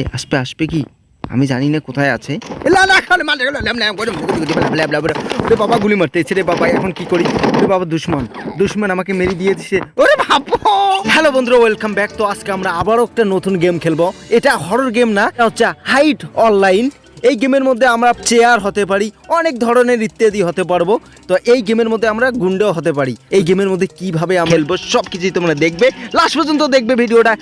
এ, আসবে আসবে কি? আমি জানি না কোথায় আছে। বাবা, গুলি মারতেছে রে বাবা, এখন কি করি? ওরে বাবা, দুশমন দুশমন আমাকে মেরে দিয়ে দিছে ওরে বাবা! হ্যালো বন্ধুরা, ওয়েলকাম ব্যাক। তো আজকে আমরা আবারও একটা নতুন গেম খেলব। এটা হরর গেম না হচ্ছে হাইট অনলাইন এই গেমের মধ্যে আমরা চেয়ার হতে পারি, অনেক ধরনের ইত্যাদি হতে পারব। তো এই গেমের মধ্যে আমরা গুন্ডাও হতে পারি। এই গেমের মধ্যে কীভাবে আমরা খেলব সব কিছুই তোমরা দেখবে। লাস্ট পর্যন্ত দেখবে ভিডিওটা।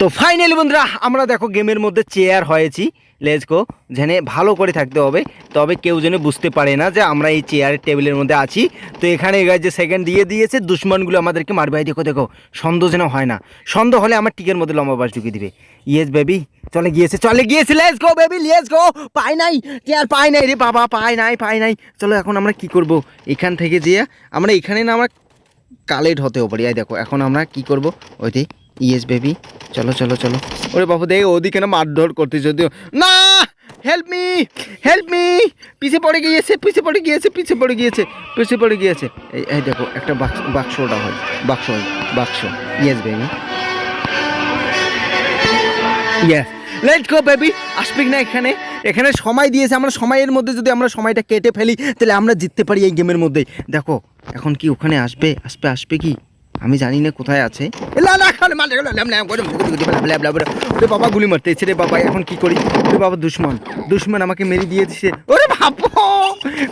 তো ফাইনালি বন্ধুরা, আমরা দেখো গেমের মধ্যে চেয়ার হয়েছি। লেজকো যেনে ভালো করে থাকতে হবে। তবে কেউ যেন বুঝতে পারে না যে আমরা এই চেয়ারের টেবিলের মধ্যে আছি। তো এখানে যে সেকেন্ড দিয়ে দিয়েছে, দুশ্মনগুলো আমাদেরকে মারবে। দেখো দেখো সন্দেহ যেন হয় না। সন্দেহ হলে আমার টিকের মধ্যে লম্বা বাস ঢুকিয়ে দিবে। ইয়েস বেবি চলে গিয়েছে চলে গিয়েছে। Let's go baby let's go পাই নাই। চেয়ার পাই নাই রে বাবা পাই নাই পাই নাই। চলো এখন আমরা কি করব? এখান থেকে যেয়ে আমরা এখানে না আমরা কালেট হতেও পারি। এই দেখো, এখন আমরা কি করব? ওইটাই ইয়েস বেবি চলো চলো চলো। ওরে বাবু দেখ ওদিকে না মারধর করতে যদিও। না! হেল্প মি হেল্প মি পিছে পড়ে গিয়েছে, পিছে পড়ে গিয়েছে, পিছে পড়ে গিয়েছে, পিছে পড়ে গিয়েছে। এই এই দেখো, একটা বাক্স, বাক্সটা হয়, বাক্স হয়, বাক্স। Yes baby yes let go baby আসবে না এখানে? এখানে সময় দিয়েছে, আমরা সময়ের মধ্যে যদি আমরা সময়টা কেটে ফেলি, তাহলে আমরা জিততে পারি এই গেমের মধ্যে দেখো, এখন কি ওখানে আসবে? আসবে আসবে কি? আমি জানি না কোথায় আছে। বাবা, গুলি মারতেছে রে বাবা, এখন কি করি? ওরে বাবা, দুশ্মন দুশ্মন আমাকে মেরে দিয়েছে ওরে বাপ,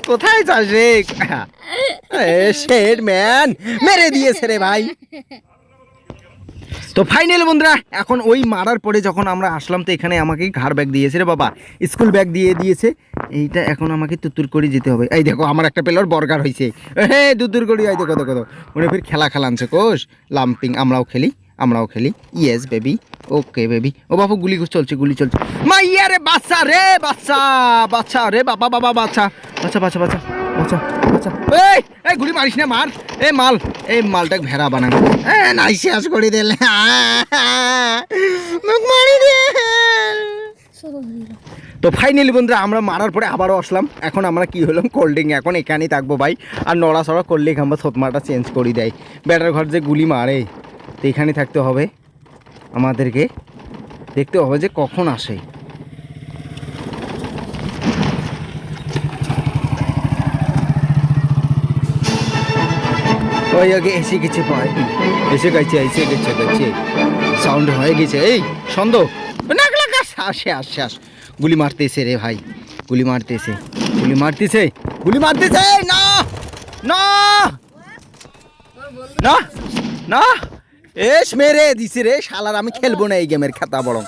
কোথায় যাস রে? শেড ম্যান, মেরে দিয়েছে রে ভাই। তো ফাইনাল বন্ধুরা, এখন ওই মারার পরে যখন আমরা আসলাম, তো এখানে আমাকে ঘাড় ব্যাগ দিয়েছে রে বাবা। স্কুল ব্যাগ দিয়ে দিয়েছে। এইটা এখন আমাকে তুতুর করে যেতে হবে। এই দেখো, আমার একটা পেলোর বর্গার হয়েছে হে, তুতুর করি, এই দেখো দেখো মনে ফির খেলা খেলানছে কোষ। লাম্পিং, আমরাও খেলি আমরাও খেলি। ইয়েস বেবি ওকে বেবি ও বাবু, গুলি চলছে গুলি চলছে। মাইয়া রে বাচ্চা রে, বাচ্চা বাচ্চা রে, বাবা বাবা, বাচ্চা। বাচ্চা বাচ্চা বাচ্চা বাচ্চা। এই গুলি মারিস না, মার। এই মাল, এই মালটাকে ভেড়া বানান। শেষ করে মুখ মারি তো ফাইনালি বন্ধুরা, আমরা মারার পরে আবারও আসলাম। এখন আমরা কি হলাম? কোল্ড ড্রিঙ্ক এখন এখানেই থাকব ভাই। আর নড়াচড়া করলে আমরা থতমাটা চেঞ্জ করে দেয়। ব্যাটার ঘর যে গুলি মারে, তো এখানে থাকতে হবে আমাদেরকে। দেখতে হবে যে কখন আসে। ওই এসে গেছে ভাই। এসে গেছে এসে গেছে গেছে। সাউন্ড হয়ে গেছে। এই সন্দেহ নাক আসে আসে, আস। গুলি মারতেছে রে ভাই। গুলি মারতেছে। গুলি মারতেছে। গুলি মারতেছে। না! না! না! না! এস মেরে দিছে রে শালার, আমি খেলব না এই গেমের খাতা বড়